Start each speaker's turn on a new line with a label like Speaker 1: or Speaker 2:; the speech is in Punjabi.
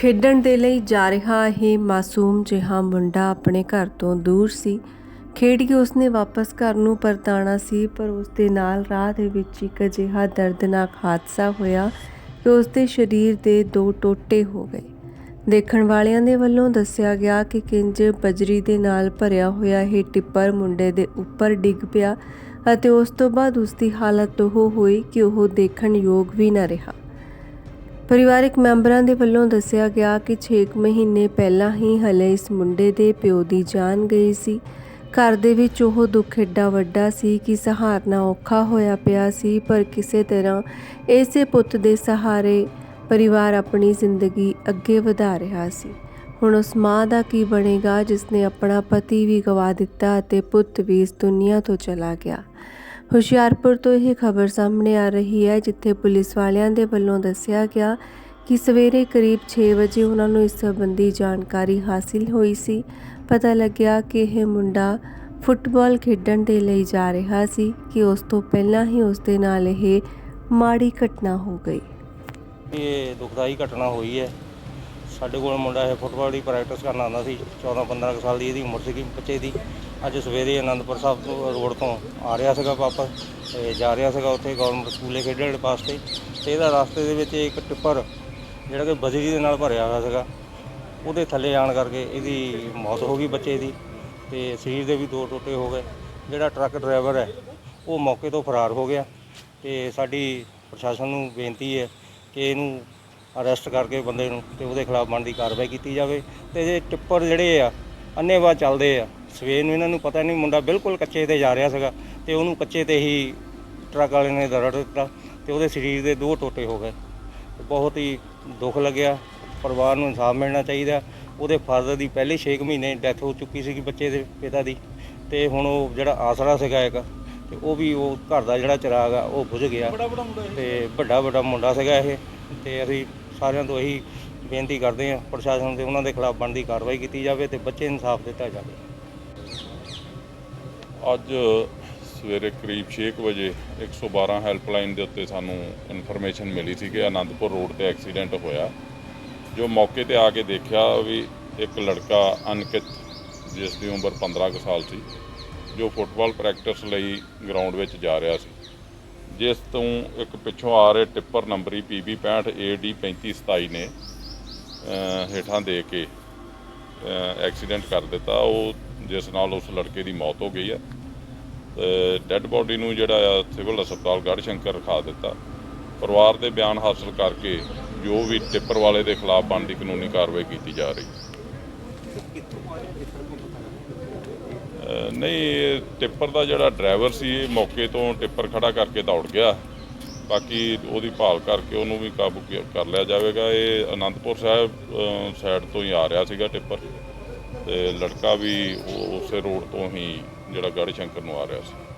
Speaker 1: ਖੇਡਣ ਦੇ ਲਈ ਜਾ ਰਿਹਾ ਇਹ ਮਾਸੂਮ ਜਿਹਾ ਮੁੰਡਾ ਆਪਣੇ ਘਰ ਤੋਂ ਦੂਰ ਸੀ। ਖੇਡ ਕੇ ਉਸਨੇ ਵਾਪਸ ਘਰ ਨੂੰ ਪਰਤਾਣਾ ਸੀ, ਪਰ ਉਸ ਦੇ ਨਾਲ ਰਾਹ ਦੇ ਵਿੱਚ ਇੱਕ ਅਜਿਹਾ ਦਰਦਨਾਕ ਹਾਦਸਾ ਹੋਇਆ ਕਿ ਉਸ ਦੇ ਸਰੀਰ ਦੇ ਦੋ ਟੋਟੇ ਹੋ ਗਏ। ਦੇਖਣ ਵਾਲਿਆਂ ਦੇ ਵੱਲੋਂ ਦੱਸਿਆ ਗਿਆ ਕਿ ਕਿੰਜ ਬਜਰੀ ਦੇ ਨਾਲ ਭਰਿਆ ਹੋਇਆ ਇਹ ਟਿੱਪਰ ਮੁੰਡੇ ਦੇ ਉੱਪਰ ਡਿੱਗ ਪਿਆ ਅਤੇ ਉਸ ਤੋਂ ਬਾਅਦ ਉਸ ਦੀ ਹਾਲਤ ਉਹ ਹੋਈ ਕਿ ਉਹ ਦੇਖਣ ਯੋਗ ਵੀ ਨਾ ਰਿਹਾ। ਪਰਿਵਾਰਕ ਮੈਂਬਰਾਂ ਦੇ ਵੱਲੋਂ ਦੱਸਿਆ ਗਿਆ ਕਿ 6 ਮਹੀਨੇ ਪਹਿਲਾਂ ਹੀ ਹਲੇ ਇਸ ਮੁੰਡੇ ਦੇ ਪਿਓ ਦੀ ਜਾਨ ਗਈ ਸੀ। ਘਰ ਦੇ ਵਿੱਚ ਉਹ ਦੁੱਖ ਏਡਾ ਵੱਡਾ ਸੀ ਕਿ ਸਹਾਰਨਾ ਔਖਾ ਹੋਇਆ ਪਿਆ ਸੀ, ਪਰ ਕਿਸੇ ਤਰ੍ਹਾਂ ਇਸੇ ਪੁੱਤ ਦੇ ਸਹਾਰੇ ਪਰਿਵਾਰ ਆਪਣੀ ਜ਼ਿੰਦਗੀ ਅੱਗੇ ਵਧਾ ਰਿਹਾ ਸੀ। ਹੁਣ ਉਸ ਮਾਂ ਦਾ ਕੀ ਬਣੇਗਾ ਜਿਸ ਨੇ ਆਪਣਾ ਪਤੀ ਵੀ ਗਵਾ ਦਿੱਤਾ ਅਤੇ ਪੁੱਤ ਵੀ ਇਸ ਦੁਨੀਆ ਤੋਂ ਚਲਾ ਗਿਆ। ਹੁਸ਼ਿਆਰਪੁਰ ਤੋਂ ਇਹ ਖਬਰ ਸਾਹਮਣੇ ਆ ਰਹੀ ਹੈ, ਜਿੱਥੇ ਪੁਲਿਸ ਵਾਲਿਆਂ ਦੇ ਵੱਲੋਂ ਦੱਸਿਆ ਗਿਆ ਕਿ ਸਵੇਰੇ ਕਰੀਬ 6 ਵਜੇ ਉਹਨਾਂ ਨੂੰ ਇਸ ਸੰਬੰਧੀ ਜਾਣਕਾਰੀ ਹਾਸਿਲ ਹੋਈ ਸੀ। ਪਤਾ ਲੱਗਿਆ ਕਿ ਇਹ ਮੁੰਡਾ ਫੁੱਟਬਾਲ ਖੇਡਣ ਦੇ ਲਈ ਜਾ ਰਿਹਾ ਸੀ ਕਿ ਉਸ ਤੋਂ ਪਹਿਲਾਂ ਹੀ ਉਸ ਦੇ ਨਾਲ ਇਹ ਮਾੜੀ ਘਟਨਾ ਹੋ ਗਈ।
Speaker 2: ਇਹ ਦੁਖਦਾਈ ਘਟਨਾ ਹੋਈ ਹੈ। ਸਾਡੇ ਕੋਲ ਮੁੰਡਾ ਇਹ ਫੁੱਟਬਾਲ ਦੀ ਪ੍ਰੈਕਟਿਸ ਕਰਨ ਆਉਂਦਾ ਸੀ 14 15 ਸਾਲ ਦੀ, ਇਹਦੀ ਉਮਰ ਸੀਗੀ ਬੱਚੇ ਦੀ। ਅੱਜ ਸਵੇਰੇ ਆਨੰਦਪੁਰ ਸਾਹਿਬ ਤੋਂ ਰੋਡ ਤੋਂ ਆ ਰਿਹਾ ਸੀਗਾ ਵਾਪਸ ਤੇ ਜਾ ਰਿਹਾ ਸੀਗਾ ਉੱਥੇ ਗੌਰਮੈਂਟ ਸਕੂਲੇ ਖੇਡਣ ਵਾਸਤੇ ਤੇ। ਇਹਦਾ ਰਸਤੇ ਦੇ ਵਿੱਚ ਇੱਕ ਟਿੱਪਰ ਜਿਹੜਾ ਕਿ ਬਜਰੀ ਦੇ ਨਾਲ ਭਰਿਆ ਹੋਇਆ ਸੀਗਾ। ਉਹਦੇ ਥੱਲੇ ਆਣ ਕਰਕੇ ਇਹਦੀ ਮੌਤ ਹੋ ਗਈ ਬੱਚੇ ਦੀ ਤੇ ਸਰੀਰ ਦੇ ਵੀ ਦੋ ਟੋਟੇ ਹੋ ਗਏ। ਜਿਹੜਾ ਟਰੱਕ ਡਰਾਈਵਰ ਹੈ, ਉਹ ਮੌਕੇ ਤੋਂ ਫਰਾਰ ਹੋ ਗਿਆ ਤੇ ਸਾਡੀ ਪ੍ਰਸ਼ਾਸਨ ਨੂੰ ਬੇਨਤੀ ਹੈ ਕਿ ਇਹਨੂੰ ਅਰੈਸਟ ਕਰਕੇ ਬੰਦੇ ਨੂੰ ਤੇ ਉਹਦੇ ਖਿਲਾਫ ਬਣਦੀ ਕਾਰਵਾਈ ਕੀਤੀ ਜਾਵੇ। ਤੇ ਜੇ ਟਿੱਪਰ ਜਿਹੜੇ ਆ ਅੰਨੇਵਾਹ ਚੱਲਦੇ ਆ। ਸਵੇਰ ਨੂੰ ਇਹਨਾਂ ਨੂੰ ਪਤਾ ਨਹੀਂ ਮੁੰਡਾ ਬਿਲਕੁਲ ਕੱਚੇ ਤੇ ਜਾ ਰਿਹਾ ਸੀਗਾ ਤੇ ਉਹਨੂੰ ਕੱਚੇ ਤੇ ਹੀ ਟਰੱਕ ਵਾਲੇ ਨੇ ਦਰੜ ਦਿੱਤਾ ਤੇ ਉਹਦੇ ਸਰੀਰ ਦੇ ਦੋ ਟੋਟੇ ਹੋ ਗਏ। ਬਹੁਤ ਹੀ ਦੁੱਖ ਲੱਗਿਆ ਪਰਿਵਾਰ ਨੂੰ ਇਨਸਾਫ ਮਿਲਣਾ ਚਾਹੀਦਾ। ਉਹਦੇ ਫਾਦਰ ਦੀ ਪਹਿਲੇ 6 ਮਹੀਨੇ ਡੈਥ ਹੋ ਚੁੱਕੀ ਸੀਗੀ ਬੱਚੇ ਦੇ ਪਿਤਾ ਦੀ ਤੇ ਹੁਣ ਉਹ ਜਿਹੜਾ ਆਸਰਾ ਸੀਗਾ ਇੱਕ ਤੇ ਉਹ ਵੀ ਉਹ ਘਰ ਦਾ ਜਿਹੜਾ ਚਿਰਾਗ ਆ ਉਹ ਬੁਝ ਗਿਆ ਤੇ ਵੱਡਾ ਵੱਡਾ ਮੁੰਡਾ ਸੀਗਾ ਇਹ ਤੇ ਅਸੀਂ ਸਾਰਿਆਂ ਤੋਂ ਇਹੀ ਬੇਨਤੀ ਕਰਦੇ ਹਾਂ ਪ੍ਰਸ਼ਾਸਨ ਤੇ ਉਹਨਾਂ ਦੇ ਖਿਲਾਫ ਬਣਦੀ ਕਾਰਵਾਈ ਕੀਤੀ ਜਾਵੇ ਤੇ ਬੱਚੇ ਇਨਸਾਫ ਦਿੱਤਾ ਜਾਵੇ।
Speaker 3: ਅੱਜ ਸਵੇਰੇ ਕਰੀਬ 6 ਕੁ ਵਜੇ 112 ਹੈਲਪਲਾਈਨ ਦੇ ਉੱਤੇ ਸਾਨੂੰ ਇਨਫੋਰਮੇਸ਼ਨ ਮਿਲੀ ਸੀ ਕਿ ਆਨੰਦਪੁਰ ਰੋਡ ਤੇ ਐਕਸੀਡੈਂਟ ਹੋਇਆ। ਜੋ ਮੌਕੇ ਤੇ ਆ ਕੇ ਦੇਖਿਆ ਵੀ ਇੱਕ ਲੜਕਾ ਅਨਕਿਤ, ਜਿਸ ਦੀ ਉਮਰ 15 ਕੁ ਸਾਲ ਸੀ, ਜੋ ਫੁੱਟਬਾਲ ਪ੍ਰੈਕਟਿਸ ਲਈ ਗਰਾਊਂਡ ਵਿੱਚ ਜਾ ਰਿਹਾ ਸੀ। ਜਿਸ ਤੋਂ ਇੱਕ ਪਿੱਛੋਂ ਆ ਰਹੇ ਟਿੱਪਰ ਨੰਬਰੀ PB 65 AD 3527 ਨੇ ਹੇਠਾਂ ਦੇ ਕੇ ਐਕਸੀਡੈਂਟ ਕਰ ਦਿੱਤਾ। ਉਹ ਜਿਸ ਨਾਲ ਉਸ ਲੜਕੇ ਦੀ ਮੌਤ ਹੋ ਗਈ ਹੈ। ਤੇ ਡੈੱਡ ਬੋਡੀ ਨੂੰ ਜਿਹੜਾ ਆ, ਸਿਵਲ ਹਸਪਤਾਲ ਗੜ੍ਹਸ਼ੰਕਰ ਰਖਾ ਦਿੱਤਾ। ਪਰਿਵਾਰ ਦੇ ਬਿਆਨ ਹਾਸਲ ਕਰਕੇ ਜੋ ਵੀ ਟਿੱਪਰ ਵਾਲੇ ਦੇ ਖਿਲਾਫ ਬਣਦੀ ਕਾਨੂੰਨੀ ਕਾਰਵਾਈ ਕੀਤੀ ਜਾ ਰਹੀ। ਨਹੀਂ ਟਿੱਪਰ ਦਾ ਜਿਹੜਾ ਡਰਾਈਵਰ ਸੀ, ਇਹ ਮੌਕੇ ਤੋਂ ਟਿੱਪਰ ਖੜਾ ਕਰਕੇ ਦੌੜ ਗਿਆ। ਬਾਕੀ ਉਹਦੀ ਭਾਲ ਕਰਕੇ ਉਹਨੂੰ ਵੀ ਕਾਬੂ ਕੀ- ਕਰ ਲਿਆ ਜਾਵੇਗਾ। ਇਹ ਅਨੰਦਪੁਰ ਸਾਹਿਬ ਸਾਈਡ ਤੋਂ ਹੀ ਆ ਰਿਹਾ ਸੀਗਾ ਟਿੱਪਰ। ਤੇ ਲੜਕਾ ਵੀ ਉਸੇ ਰੋਡ ਤੋਂ ਹੀ ਜਿਹੜਾ ਗੜ੍ਹਸ਼ੰਕਰ ਨੂੰ ਆ ਰਿਹਾ ਸੀ।